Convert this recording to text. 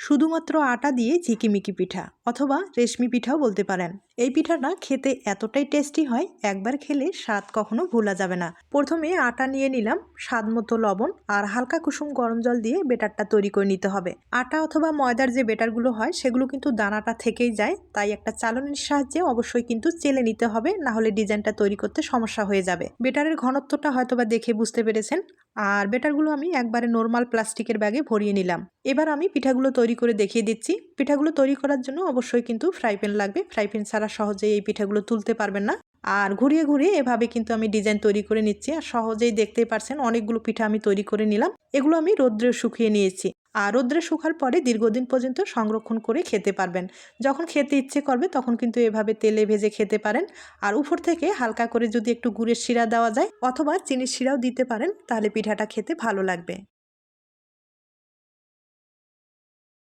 শুধুমাত্র আটা দিয়ে ঝিকিমিকি পিঠা। অথবা রেশমি পিঠাও বলতে পারেন। এই পিঠাটা খেতে এতটাই টেস্টি হয়, একবার খেলে স্বাদ কখনো ভোলা যাবে না। প্রথমে আটা নিয়ে নিলাম স্বাদ মতো লবণ আর হালকা কুসুম গরম জল দিয়ে বেটারটা তৈরি করে নিতে হবে। আটা অথবা ময়দার যে বেটারগুলো হয়, সেগুলো কিন্তু দানাটা থেকেই যায়, তাই একটা চালনির সাহায্যে অবশ্যই কিন্তু চেলে নিতে হবে, না হলে ডিজাইনটা তৈরি করতে সমস্যা হয়ে যাবে। বেটারের ঘনত্বটা হয়তোবা দেখে বুঝতে পেরেছেন। আর বেটারগুলো আমি একবারে নর্মাল প্লাস্টিকের ব্যাগে ভরিয়ে নিলাম। এবার আমি পিঠাগুলো তৈরি করে দেখিয়ে দিচ্ছি। পিঠাগুলো তৈরি করার জন্য অবশ্যই কিন্তু ফ্রাই প্যান লাগবে। ফ্রাই প্যান ছাড়া সহজেই এই পিঠাগুলো তুলতে পারবেন না। আর ঘুরিয়ে ঘুরিয়ে এভাবে কিন্তু আমি ডিজাইন তৈরি করে নিচ্ছি। আর সহজেই দেখতেই পারছেন অনেকগুলো পিঠা আমি তৈরি করে নিলাম। এগুলো আমি রোদ্রে শুকিয়ে নিয়েছি। আর রোদ্রে শুকার পরে দীর্ঘদিন পর্যন্ত সংরক্ষণ করে খেতে পারবেন। যখন খেতে ইচ্ছে করবে তখন কিন্তু এভাবে তেলে ভেজে খেতে পারেন। আর উপর থেকে হালকা করে যদি একটু গুড়ের শিরা দেওয়া যায় অথবা চিনির শিরাও দিতে পারেন, তাহলে পিঠাটা খেতে ভালো লাগবে।